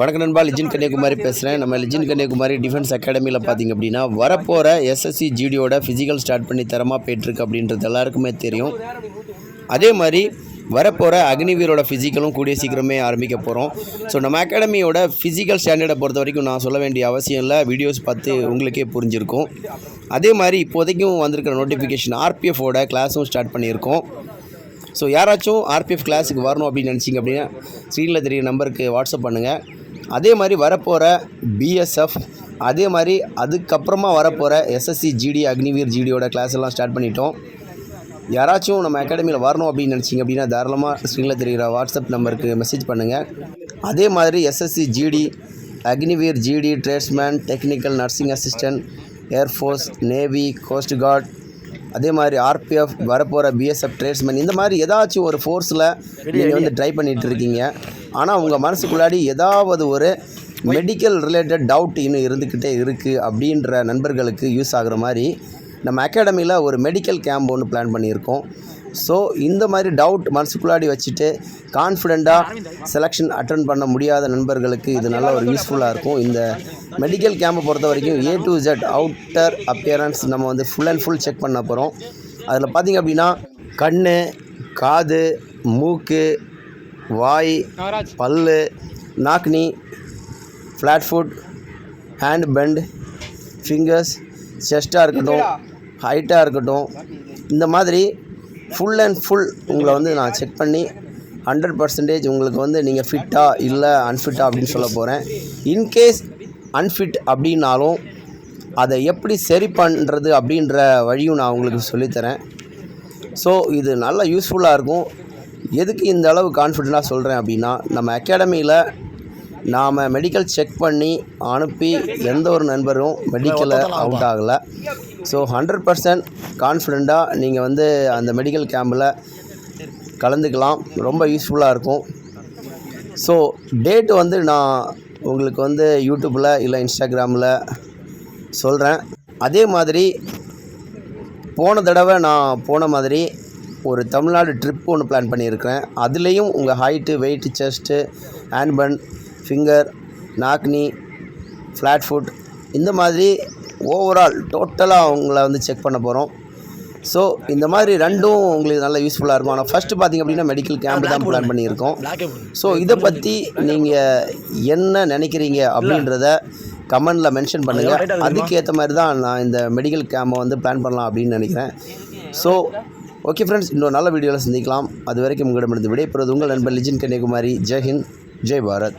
வணக்கம் நண்பா லிஜின் கன்னியாகுமரி பேசுகிறேன் நம்ம லிஜின் கன்னியாகுமரி டிஃபென்ஸ் அகாடமியில் பார்த்தீங்க அப்படின்னா வரப்போகிற எஸ்எஸ்சி ஜிடியோட ஃபிசிக்கல் ஸ்டார்ட் பண்ணி தரமாக போயிட்டுருக்கு அப்படின்றது எல்லாருக்குமே தெரியும். அதே மாதிரி வரப்போகிற அக்னிவீரோட ஃபிசிக்கலும் கூடிய சீக்கிரமே ஆரம்பிக்க போகிறோம் ஸோ நம்ம அகாடமியோட ஃபிசிக்கல் ஸ்டாண்டர்டை பொறுத்த வரைக்கும் நான் சொல்ல வேண்டிய அவசியம் இல்லை. வீடியோஸ் பார்த்து உங்களுக்கே புரிஞ்சிருக்கும். அதே மாதிரி இப்போதைக்கும் வந்திருக்கிற நோட்டிஃபிகேஷன் ஆர்பிஎஃபோட கிளாஸும் ஸ்டார்ட் பண்ணியிருக்கோம். ஸோ யாராச்சும் ஆர்பிஎஃப் கிளாஸுக்கு வரணும் அப்படின்னு நினச்சிங்க அப்படின்னா ஸ்க்ரீனில் தெரியுற நம்பருக்கு வாட்ஸ்அப் பண்ணுங்கள் அதே மாதிரி வரப்போகிற பிஎஸ்எஃப் அதே மாதிரி அதுக்கப்புறமா வரப்போகிற எஸ்எஸ்சி ஜிடி அக்னிவீர் ஜிடியோட கிளாஸ் எல்லாம் ஸ்டார்ட் பண்ணிட்டோம். யாராச்சும் நம்ம அகாடமியில் வரணும் அப்படின்னு நினச்சிங்க அப்படின்னா தாராளமாக ஸ்க்ரீனில் தெரிகிற வாட்ஸ்அப் நம்பருக்கு மெசேஜ் பண்ணுங்கள் அதே மாதிரி SSC GD Agniveer GD tradesman technical nursing assistant air force navy coast guard அதே மாதிரி ஆர்பிஎஃப் வரப்போகிற பிஎஸ்எஃப் ட்ரேட்ஸ்மேன் இந்த மாதிரி ஏதாச்சும் ஒரு ஃபோர்ஸில் நீங்கள் வந்து ட்ரை பண்ணிகிட்டு இருக்கீங்க. ஆனால் உங்கள் மனசுக்குள்ளாடி ஏதாவது ஒரு மெடிக்கல் ரிலேட்டட் டவுட் இன்னும் இருந்துக்கிட்டே இருக்குது அப்படின்ற நண்பர்களுக்கு யூஸ் ஆகுற மாதிரி நம்ம அகாடமியில் ஒரு மெடிக்கல் கேம்ப் ஒன்று பிளான் பண்ணியிருக்கோம். ஸோ இந்த மாதிரி டவுட் மனசுக்குள்ளாடி வச்சுட்டு கான்ஃபிடெண்ட்டாக செலெக்ஷன் அட்டன் பண்ண முடியாத நண்பர்களுக்கு இது நல்ல ஒரு யூஸ்ஃபுல்லாக இருக்கும். இந்த மெடிக்கல் கேம்பை பொறுத்த வரைக்கும் A to Z outer appearance நம்ம வந்து ஃபுல் அண்ட் ஃபுல் செக் பண்ண போகிறோம் அதில் பார்த்திங்க அப்படின்னா கண் காது மூக்கு வாய் பல்லு knock knee flat foot hand bend fingers செஸ்ட்டாக இருக்கட்டும் ஹைட்டாக இருக்கட்டும் இந்த மாதிரி ஃபுல் அண்ட் ஃபுல் உங்களை வந்து நான் செக் பண்ணி ஹண்ட்ரட் பர்சன்டேஜ் உங்களுக்கு வந்து நீங்கள் ஃபிட்டா இல்லை அன்ஃபிட்டா அப்படின்னு சொல்ல போகிறேன் இன்கேஸ் அன்ஃபிட் அப்படின்னாலும் அதை எப்படி சரி பண்ணுறது அப்படின்ற வழியும் நான் உங்களுக்கு சொல்லித்தரேன். ஸோ இது நல்ல யூஸ்ஃபுல்லாக இருக்கும். எதுக்கு இந்த அளவு கான்ஃபிடெண்ட்டாக சொல்கிறேன் அப்படின்னா நம்ம அகாடமியில் நாம் மெடிக்கல் செக் பண்ணி அனுப்பி எந்த ஒரு நண்பரும் மெடிக்கலில் அவுட் ஆகலை. ஸோ ஹண்ட்ரட் பர்சன்ட் கான்ஃபிடெண்ட்டாக நீங்கள் வந்து அந்த மெடிக்கல் கேம்பில் கலந்துக்கலாம். ரொம்ப யூஸ்ஃபுல்லாக இருக்கும். ஸோ டேட்டு வந்து நான் உங்களுக்கு வந்து யூடியூப்பில் இல்லை இன்ஸ்டாகிராமில் சொல்கிறேன் அதே மாதிரி போன தடவை நான் போன மாதிரி ஒரு தமிழ்நாடு ட்ரிப் ஒன்று பிளான் பண்ணியிருக்கிறேன். அதுலேயும் உங்கள் height weight chest hand bend finger knock knee flat foot இந்த மாதிரி ஓவரால் டோட்டலாக அவங்கள வந்து செக் பண்ண போகிறோம் ஸோ இந்த மாதிரி ரெண்டும் உங்களுக்கு நல்ல யூஸ்ஃபுல்லாக இருக்கும். ஆனால் ஃபஸ்ட்டு பார்த்திங்க அப்படின்னா மெடிக்கல் கேம்ப் தான் பிளான் பண்ணியிருக்கோம். ஸோ இதை பற்றி நீங்கள் என்ன நினைக்கிறீங்க அப்படின்றத கமெண்டில் மென்ஷன் பண்ணுங்கள் அதுக்கேற்ற மாதிரி தான் நான் இந்த மெடிக்கல் கேம்பை வந்து பிளான் பண்ணலாம் அப்படின்னு நினைக்கிறேன். ஸோ ஓகே ஃப்ரெண்ட்ஸ் இன்னொரு நல்ல வீடியோவில் சந்திக்கலாம். அது வரைக்கும் உங்களிடமிருந்து விடைபெறுவது உங்கள் நண்பர் லிஜின் கன்னியாகுமரி. ஜெய்ஹிந்த் જય ભારત.